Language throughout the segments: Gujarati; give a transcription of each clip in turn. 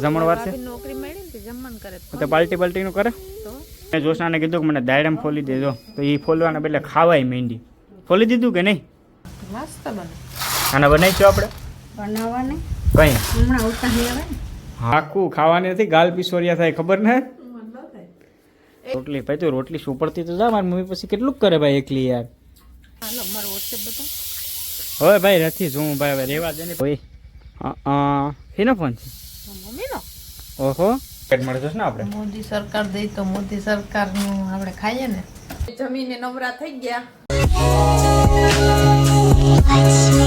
જમણવાર છે? નોકરી મળી ને જમણ કરે. તો પાલટી પાલટીનું કરે? તો? મેં જોશનાને કીધું કે મને દાયરામ ફોલી દેજો. તો એ ફોલવાના બદલે ખાવાય મેંડી. ફોલી દીધું કે નહીં? મસ્ત બને. આને બનાવીશું આપણે? બનાવવાને? કઈ? હમણાં ઉતારી આવે ને. આખું ખાવાની નથી ગાલ પિસોરિયા થાય ખબર ને? રોટલી ભાઈ તો રોટલી સુપડતી તો જા મારી મમ્મી પછી કેટલું કરે ભાઈ એકલી યાર? હાલો મારો વોટ્સએપ બતાવો. હવે ભાઈ નથી જોઉં ભાઈ હવે રેવા દે ને. ભાઈ એનો ફોન છે? મમ્મીનો? ઓહો. પેટ મળે છે ને આપણે? મોદી સરકાર દઈ તો મોદી સરકારનું આપણે ખાઈએ ને. જમીને નવરા થઈ ગયા.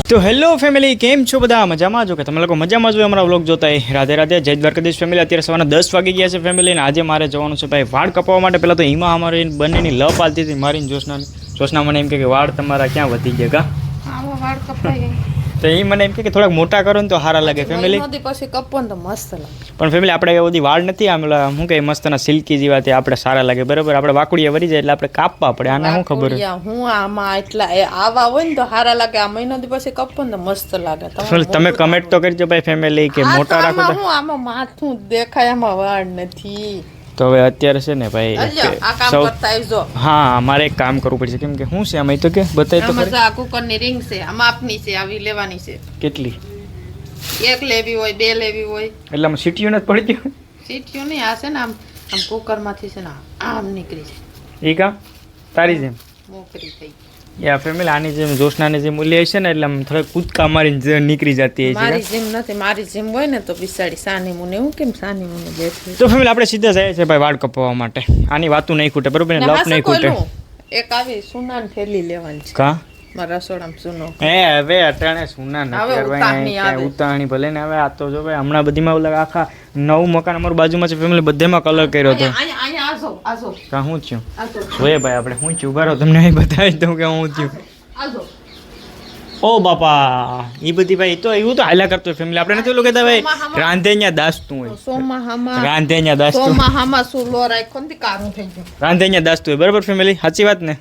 તો હેલો ફેમિલી કેમ છો બધા? મજામાં? છો કે તમે લોકો મજામાં છો અમારા વ્લોગ જોતા રાધે રાધે જય દ્વારકાધીશ ફેમિલી અત્યારે સવારના દસ વાગી ગયા છે ફેમિલી અને આજે મારે જવાનું છે ભાઈ વાળ કપાવવા માટે. પહેલાં તો હિમા અમારી બંનેની લપ આલતી હતી મારી જોશનાની જોશના મને એમ કહે કે વાળ તમારા ક્યાં વધી ગયા વાળ કપાઈ તો એ મને એમ કે થોડાક મોટા કરો ને તો સારા લાગે ફેમિલી પછી કપો ને તો મસ્ત લાગે. પણ ફેમિલી આપણે એવી બધી વાળ નથી આમ શું મસ્ત મસ્તના સિલ્કી જેવા તે આપણે સારા લાગે. બરાબર આપણે વાકડીએ વરી જાય એટલે આપણે કાપવા પડે આને શું ખબર? હું આમાં એટલા આવા હોય ને તો સારા લાગે. આ મહિનો પછી કપો ને તો મસ્ત લાગે. તમે કમેન્ટ તો કરજો ભાઈ ફેમિલી કે મોટા રાખો હું આમાં માથું દેખાય આમાં વાળ નથી. તો હવે અત્યારે છે ને ભાઈ હા મારે એક કામ કરવું પડશે. કેમ કે શું છે? આમાં તો કે બતાવી તો. આ કુકરની રિંગ છે. આ માપની છે આવી લેવાની છે. કેટલી? એક લેવી હોય બે લેવી હોય. એટલે આમ સીટીઓ નથી પડી ગયું સીટીઓ નહીં આ છે ને આમ આમ કુકરમાંથી છે ને આમ નીકળી જાય. એ કામ તારી જેમ. મોકરી થઈ. યા ફેમિલી આની જેમ જોશનાની જેમ ઓલી હશે ને એટલે આમ થોડાક કૂદકા મારી નીકળી જતી હોય મારી જેમ નથી મારી જેમ હોય ને તો બિસાડી સાની મુને હું કેમ સાની મુને બેઠી તો ફેમિલી આપણે સીધા જાય છે ભાઈ વાળ કપાવવા માટે. આની વાતું નહીં ખૂટે બરોબર ને? ને લપ નહીં ખૂટે. એક આવી સુનાન થેલી લેવાની છે. કા? મારા રસોડામાં સુનો. હે હવે અટાણે સુના હવે કરવાની ઉતાણી ભલે ને હવે આ તો જો ભાઈ હમણાં બધીમાં ઓલા આખા નવું મકાન અમારું બાજુમાં છે. ફેમિલી બધેમાં કલર કર્યો હતો આસો આજો કા હું થયું? આજો ભાઈ આપણે હું થયું? બરો તમને અહીં બતાવી દઉં કે હું થયું. આસો. ઓ બાપા એ બધી ભાઈ તો એવું તો હાલા કરતો ફેમિલી આપણે નથી લોકો કહેતા ભાઈ રાંધે ન્યા દાસ તું હોય સોમાહામાં રાંધે ન્યા દાસ તું સોમા હામા સુલો રાખ કોણ તે કારું થઈ ગયું. રાંધે અહીંયા દાસતું હોય. બરાબર ફેમિલી સાચી વાત ને?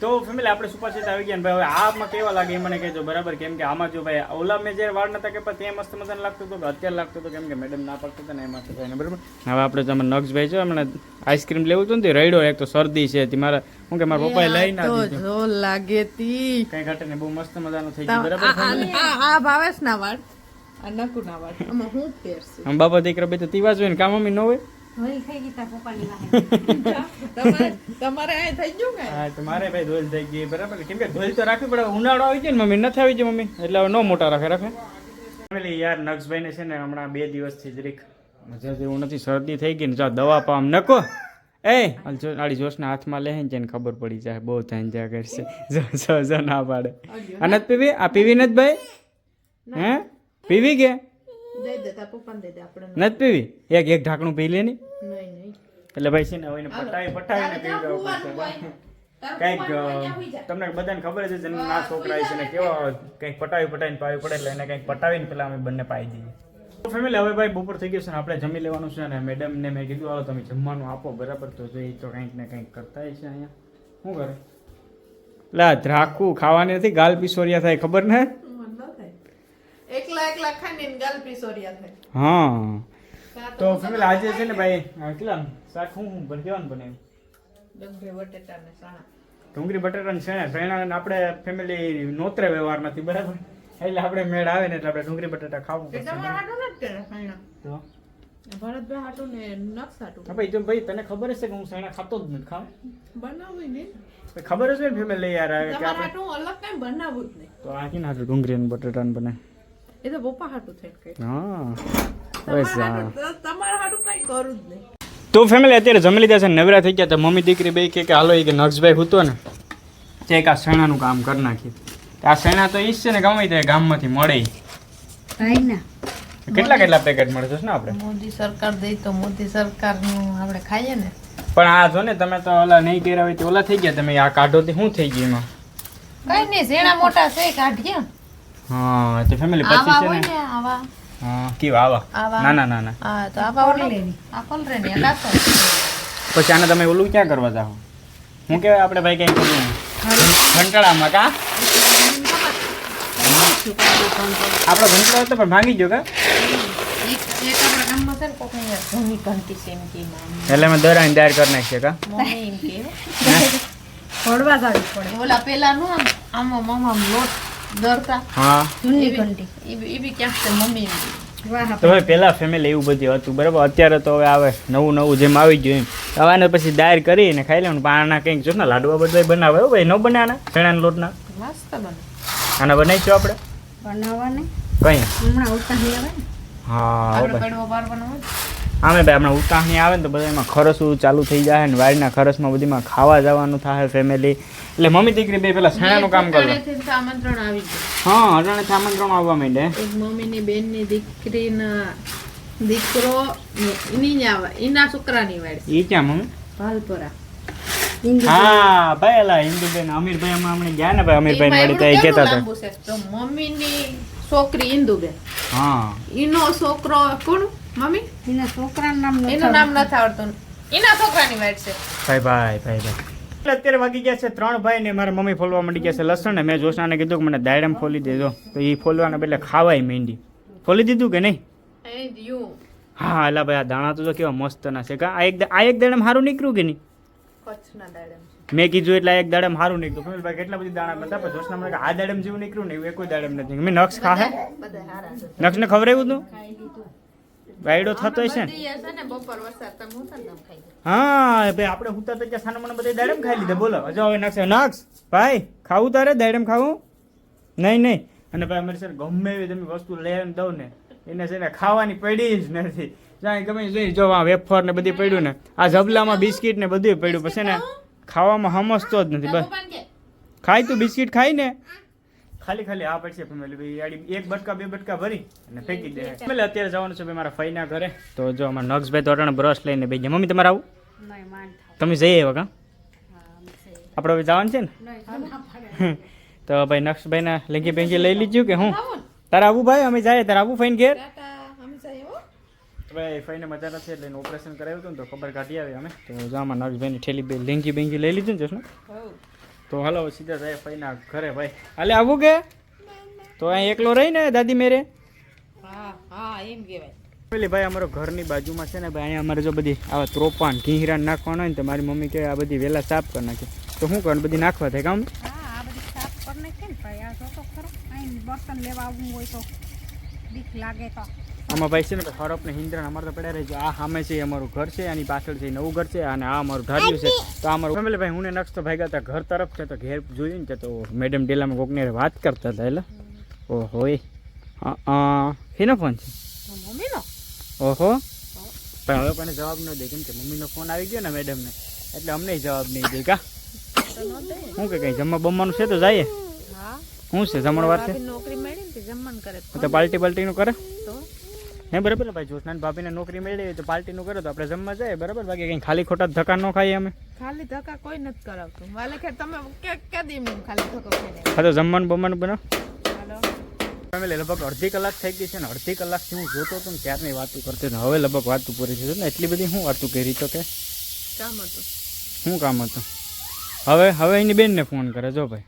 તો ફેમિલી આપણે સેટ આવી ગયા ભાઈ હવે આમાં કેવા લાગે એ મને કહેજો બરાબર? કેમ કે આમાં જો ભાઈ ઓલા મેં જ્યારે વાળ નતા કે ત્યાં મસ્ત મજાને લાગતું હતું કે અત્યારે લાગતું હતું કેમ કે મેડમ ના પાડતા હતા ને એમાં તો ભાઈને બરાબર? હવે આપણે તમે નક્ષભાઈ છો હમણાં આઈસ્ક્રીમ લેવું હતું ને રડ્યો એક તો શરદી છે તે મારા શું કે મારા પપ્પાએ લઈ ના દીધું. જો લાગે તી. કઈ ઘટે ને બહુ મસ્ત મજાનું થઈ ગયો બરાબર? આ ભાવેશ ના વાળ આ નકુ ના વાળ હું પહેરશું? બાપા દીકરા બે તો તીવા જોઈએ ને કામ અમી ન હોય? તમારે તમારે આ થઈ ગયું કે? હા તો મારે ભાઈ ધોલ થઈ ગઈ બરાબર? કેમ કે ધોલ તો રાખવી પડે ઉનાળો આવી જાય ને મમ્મી નથી આવી જાય મમ્મી એટલે હવે ન મોટા રાખે રાખે. ફેમિલી યાર નક્ષભાઈ ને છે ને હમણાં બે દિવસથી જરીક મજા જેવું નથી શરદી થઈ ગઈ ને જો દવા પામ નકો. એ હાલ જો આડી જોશના હાથમાં લે ને ખબર પડી જાય બહુ થાય જાય કરશે. જો જો જો ના પાડે. આ નથી પીવી? આ પીવી નથી ભાઈ? હે? પીવી કે? નથી પીવી? એક એક ઢાંકણું પી લે ની. નહીં નહીં. એટલે ભાઈ છે ને હવે એને પટાવી પટાવીને પી જવું પડશે કંઈક તમને બધાને ખબર છે જેમ ના છોકરા છે ને કેવા કંઈક પટાવી પટાવીને પાવી પડે એટલે એને કંઈક પટાવીને પેલા અમે બંને પાઈ દઈએ. ફેમિલી હવે ભાઈ બપોર થઈ ગયું છે ને આપણે જમી લેવાનું છે ને મેડમને મેં કીધું હાલો તમે જમવાનું આપો બરાબર? તો જો એ તો કંઈક ને કંઈક કરતા છે અહીંયા. શું કરે? લા ધ્રાકુ ખાવાની નથી ગાલ પિસોરિયા થાય ખબર ને? એકલા એકલા ખાઈને ગાલ પીસોરિયા થાય. હા. તો ફેમિલી આજે છે ને ભાઈ કેટલા શાક હું હું બન કેવાનું બને ડગરે બટેટા ને સાણા ડુંગળી બટાટા ને શેણા ને આપણે ફેમિલી નોતરે વ્યવહાર નથી બરાબર? એટલે આપણે મેળ આવે ને એટલે આપણે ડુંગળી બટેટા ખાવું પડશે. તમારા હાટું નથી કરે તો? ભરતભાઈ હાટું ને નક્ષ હાટું ભાઈ જો ભાઈ તને ખબર હશે કે હું શેણા ખાતો જ નથી ખાવ? બનાવું નહીં ખબર હશે ને ફેમિલી યાર આવે કે આપણે હાટું અલગ કઈ બનાવું જ નહીં. તો આ ના ડુંગળી અને બટેટા ને બને? એ તો પપ્પા હાટું થઈ કઈ હા. તો ફેમિલી અત્યારે જમી લીધા છે નવરા થઈ ગયા તો મમ્મી દીકરી બે કે કે હાલો એ કે નક્ષભાઈ હૂતો ને. તે એક આ શેણાનું કામ કરી નાખી આ શેણા તો ઈ છે ને ગમે તે ગામમાંથી મળે કેટલા કેટલા પેકેટ મળે છે ને આપણે મોદી સરકાર દે તો મોદી સરકારનું આપણે ખાઈએ ને. પણ આ જો ને તમે તો ઓલા નહીં કર્યા હોય તો ઓલા થઈ ગયા તમે આ કાઢો તે શું થઈ ગયું એમાં? કઈ નહીં શેણા મોટા છે કાઢીએ. હા તો ફેમિલી પછી છે ને. ને આવા. કેવા આવા. ના ના ના ના. હા તો આવા ઓલો? આ કોલરે ને? પછી આને તમે ઓલું ક્યાં કરવા જાઓ? હું કહેવાય આપણે ભાઈ કઈ કરવું ઘંટાળામાં કા? આપણો ઘંટાળો તો પણ ભાંગી ગયો કા? એટલે મેં દર આઈને છે ને કોકને યાર જૂની ઘંટી છે એમ કે નામ. એટલે અમે દોરાની દાળ કરી નાખીએ કા. ફોડવા જાવી પડે. ઓલા પેલા નું આમ આમાં મમ્મા આમ લોટ દરતા? હા. જૂની ઘંટી. એવી એવી ક્યાંક છે મમ્મી એમ કે. તો ભાઈ પહેલા ફેમિલી એવું બધું હતું બરાબર? અત્યારે તો હવે આવે નવું નવું જેમ આવી ગયું એમ. હવે આને પછી દાળ કરીને ખાઈ લેવાનું પણ કંઈક જો ને લાડવા બધા બનાવે. હો ભાઈ ન બને આના? ચણાના લોટના? આના બનાવીશું આપણે? બનાવવાને? કઈ? હમણાં ઉતારી આવે હા આપણે કડવો પારવાનો હોય. આમે ભાઈ હમણાં ઉતાહણી આવે ને તો બધા એમાં ખરસું ચાલુ થઈ જાય ને વાડીના ખરસમાં બધીમાં ખાવા જવાનું થાય ફેમિલી એટલે મમ્મી દીકરી બે પેલા છાણાનું કામ કરે આમંત્રણ આવી હા અટાણે આમંત્રણ આવવા માંડે એક મમ્મીની બેનની દીકરીના દીકરો એની એના છોકરાની વાડી. એ ક્યાં મમ્મી? ભાલપરા હા ભાઈ એલા અમીરભાઈ હમણાં હમણાં ગયા ને ભાઈ અમીરભાઈ તો એ કહેતા હતા. તો મમ્મીની છોકરી ઇન્દુબેન હા. એનો છોકરો કોણ? મમ્મી? એના છોકરાનું નામ નથી એનું નામ નથી આવડતું. એના છોકરાની વાત છે. ભાઈ ભાઈ ભાઈ ભાઈ અત્યારે વાગી ગયા છે ત્રણ ભાઈ ને મારા મમ્મી ફોલવા માંડી ગયા છે લસણ ને મેં જોશનાને કીધું કે મને દાયડમ ફોલી દેજો. તો એ ફોલવાના બદલે ખાવાય મેંડી ફોલી દીધું કે નહીં? હા એટલે ભાઈ આ દાણા તો જો કેવા મસ્ત ના છે. કા આ એક આ એક દાડમ સારું નીકળ્યું કે નહીં. મેં કીધું એટલે એક દાડમ સારું નીકળ્યું. ખબર ભાઈ કેટલા બધી દાણા હતા પણ જોશના મને આ દાડમ જેવું નીકળ્યું ને એવું કોઈ દાડમ નથી. મેં નક્ષ ખાહે. બધા હારા છે. નક્ષને ખવડાવ્યું તું વાયડો થતો હશે ને? છે ને બપોર વરસાદ તમે હું ભાઈ આપણે હુતા તો ત્યાં સાના મને બધા દાડમ ખાઈ લીધા. બોલો હજો હવે નાખશે. નાખ ભાઈ ખાવું તારે? દાડમ ખાવું? નહીં નહીં. અને ભાઈ અમારે છે ગમે એવી તમે વસ્તુ લઈને દઉં ને એને છે ને ખાવાની પડી જ નથી. જ્યાં ગમે જોઈ જો આ વેફર ને બધી પડ્યું ને આ જબલામાં બિસ્કિટ ને બધું પડ્યું. પછી ને ખાવામાં સમજતો જ નથી. બસ. ખાય તું બિસ્કિટ ખાઈ ને ખાલી ખાલી આ પડશે ફેમિલી ભાઈ આડી એક બટકા બે બટકા ભરી અને ફેંકી દે. ફેમિલી અત્યારે જવાનું છે ભાઈ મારા ફઈના ઘરે. તો જો અમારા નક્ષભાઈ તો અટાણે બ્રશ લઈને ભાઈ ગયા. મમ્મી તમારે આવું? તમે જઈએ આવ્યા કા? આપણે હવે જવાનું છે ને? તો ભાઈ નક્ષભાઈના લેંગી બેંગી લઈ લીધું કે હું? તારે આવું ભાઈ? અમે જાય તારે આવું ફઈને ઘેર? અમે જઈએ ભાઈ ફઈને મજા નથી એટલે ઓપરેશન કરાવ્યું હતું ને તો ખબર કાઢી આવી અમે. તો આમાં નક્ષભાઈની ઠેલી બે લેંગી બેંગી લઈ લીધું ને જશું. તો હાલો સીધા સાહેબ ભાઈના ઘરે ભાઈ. હાલે આવું કે? તો અહીં એકલો રહી ને દાદી મેરે? હા હા એમ કહેવાય. પેલી ભાઈ અમારો ઘરની બાજુમાં છે ને ભાઈ અહીંયા અમારે જો બધી આવા ત્રોપાન ઘીરા નાખવાના હોય ને તો મારી મમ્મી કહે આ બધી વહેલા સાફ કરી નાખે. તો શું કરવાનું બધી નાખવા થાય કામ બર્તન લેવા આવવું હોય તો બીક લાગે તો. આમાં ભાઈ છે ને હરપ ને હિંદ્રણ અમારે તો પડ્યા રહી છે આ સામે છે અમારું ઘર છે આની પાછળ છે નવું ઘર છે અને આ અમારું ધાર્યું છે. તો અમારું ફેમિલી ભાઈ હું ને નક્ષ તો ભાઈ હતા ઘર તરફ છે તો ઘેર જોયું ને તો મેડમ ડેલામાં કોકને વાત કરતા હતા એટલે ઓહો એ. શેનો ફોન છે? મમ્મીનો? ઓહો. પણ હવે કોઈને જવાબ ન દે કેમ કે મમ્મીનો ફોન આવી ગયો ને મેડમને એટલે અમને જવાબ નહીં દે કા? શું કે કઈ જમવા બમવાનું છે તો જઈએ? હા. શું છે જમણવાર છે? નોકરી મળી ને જમવાનું કરે તો. પાલટી બાલ્ટીનું કરે? તો? હે બરાબર ને ભાઈ? જોશનાન ભાભીને નોકરી મળી હોય તો પાર્ટીનું કરે તો આપણે જમવા જાય બરાબર? બાકી કંઈ ખાલી ખોટા ધક્કા ન ખાઈએ અમે. ખાલી ધક્કા કોઈ નથી કરાવતું. વાલે ખેર તમે કે કે દી એમ ખાલી ધક્કો ખાઈને હા તો જમવાનું બમવાનું બનાવ. હાલો. ફેમિલી લગભગ અડધી કલાક થઈ ગઈ છે ને અડધી કલાકથી હું જોતો હતો ને ત્યારની વાતું કરતો હતો. હવે લગભગ વાતું પૂરી થઈ ને એટલી બધી હું વાતું કરી તો કે? કામ હતું. શું કામ હતું? હવે હવે એની બેનને ફોન કરે જો ભાઈ.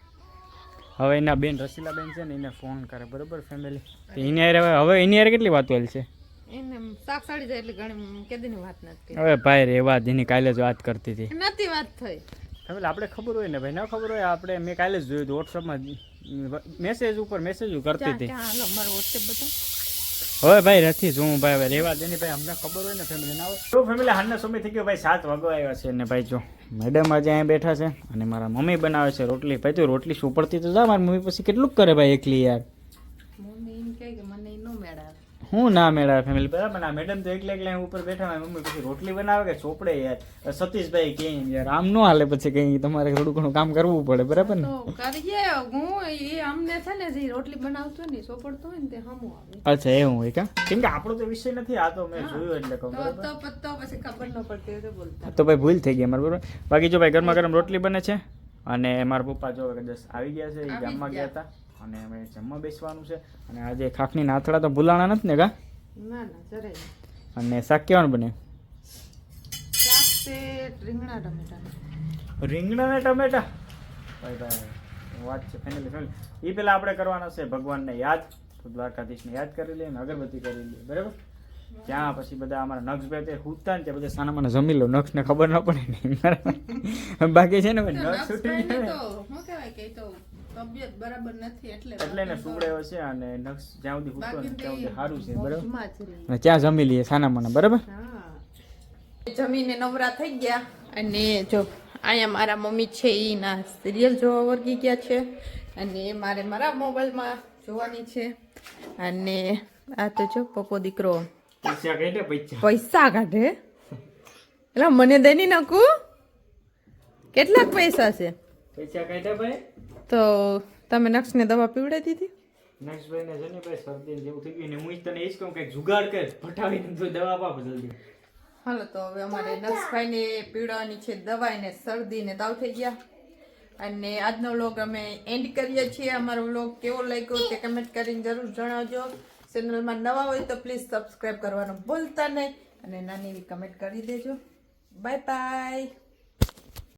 હવે એના બેન રસીલા બેન છે ને એને ફોન કરે બરોબર ફેમિલી એની હારે હવે હવે એની યાર કેટલી વાતો હાલ છે? એને શાક સડી જાય એટલે ઘણી કેદીની વાત નથી હવે ભાઈ રે વાત એની કાલે જ વાત કરતી હતી. નથી વાત થઈ. ફેમિલી આપણે ખબર હોય ને ભાઈ ન ખબર હોય આપણે મેં કાલે જ જોયું હતું વોટ્સઅપમાં મેસેજ ઉપર મેસેજ કરતી હતી. મારો વોટ્સએપ બતાવો. હવે ભાઈ નથી શું ભાઈ હવે રેવા દે ભાઈ, અમને ખબર હોય ને ફેમિલી ના હોય. તો ફેમિલી હાલનો સમય થઈ ગયો ભાઈ, સાત વાગો આવ્યા છે ને ભાઈ, જો. મેડમ આજે અહીંયા બેઠા છે અને મારા મમ્મી બનાવે છે રોટલી. ભાઈ, તો રોટલી સુપરતી તો જા, મારી મમ્મી પછી કેટલું કરે ભાઈ એકલી યાર મમ્મી એમ કહે કે મને નો મેળ આવે હું ના મેળા ફેમિલી બરાબર ના મેડમ તો એકલા એકલા ઉપર બેઠા હોય મમ્મી પછી રોટલી બનાવે કે ચોપડે યાર? સતીશભાઈ કે યાર આમ ન હાલે પછી કંઈ તમારે થોડું ઘણું કામ કરવું પડે બરાબર ને? કરીએ હું એ અમને છે ને જે રોટલી બનાવતો ને ચોપડતો હોય ને તે હમો આવે. અચ્છા એવું હોય કા? કેમ કે આપણો તો વિષય નથી આ તો મેં જોયું એટલે કહું તો તો પછી ખબર ન પડતી તો બોલતા. તો ભાઈ ભૂલ થઈ ગઈ અમારે બરાબર? બાકી જો ભાઈ ગરમા ગરમ રોટલી બને છે અને મારા પપ્પા જો કદાચ આવી ગયા છે એ ગામમાં. ગયા હતા. અને અમે જમવા બેસવાનું છે. અને આજે ખાખની નાથડા તો ભૂલાણા નથી ને કા ના ના જરાય અને શાક કેવાનું બને? રીંગણા ટમેટા. રીંગણા ને ટમેટા? ભાઈ ભાઈ વાત છે ફાઇનલી ફાઇનલી એ પહેલાં આપણે કરવાના છે ભગવાનને યાદ. તો દ્વારકાધીશને યાદ કરી લઈએ અને અગરબત્તી કરી લઈએ. બરાબર? ત્યાં પછી બધા અમારા નક્ષભાઈ તે હુતા ને ત્યાં બધા સાના મને જમી લો. નક્ષને ખબર ન પડે ને બાકી છે ને ભાઈ, છૂટી ઉઠી એ તબિયત બરાબર નથી એટલે એટલે ને સુગડાયો છે અને નક્ષ જ્યાં સુધી ને ત્યાં સુધી સારું છે બરાબર? ત્યાં જમી લઈએ સાના મને બરાબર? જમીને નવરા થઈ ગયા અને જો અહીંયા મારા મમ્મી છે એ ના સિરિયલ જોવા વર્ગી ગયા છે અને મારે મારા મોબાઈલમાં જોવાની છે અને આ તો જો પપ્પો દીકરો પૈસા કઈ પૈસા? પૈસા કાઢે? એટલે મને દઈ નહીં નાખું કેટલાક પૈસા છે? પૈસા કઈ ભાઈ? તો તમે નક્ષને દવા પીવડાવી દીધી? નક્ષભાઈ ને છે ને ભાઈ શરદી જેવું થઈ ગયું ને હું જ તને એ જ કહું કે જુગાડ કર ફટાવીને તું દવા પાપ જલ્દી. હાલો તો હવે અમારે નક્ષભાઈને પીવડાવવાની છે દવા એને શરદી ને તાવ થઈ ગયા. અને આજનો વ્લોગ અમે એન્ડ કરીએ છીએ. અમારો વ્લોગ કેવો લાગ્યો તે કમેન્ટ કરીને જરૂર જણાવજો. ચેનલમાં નવા હોય તો પ્લીઝ સબસ્ક્રાઈબ કરવાનું ભૂલતા નહીં. અને નાની એવી કમેન્ટ કરી દેજો. Bye bye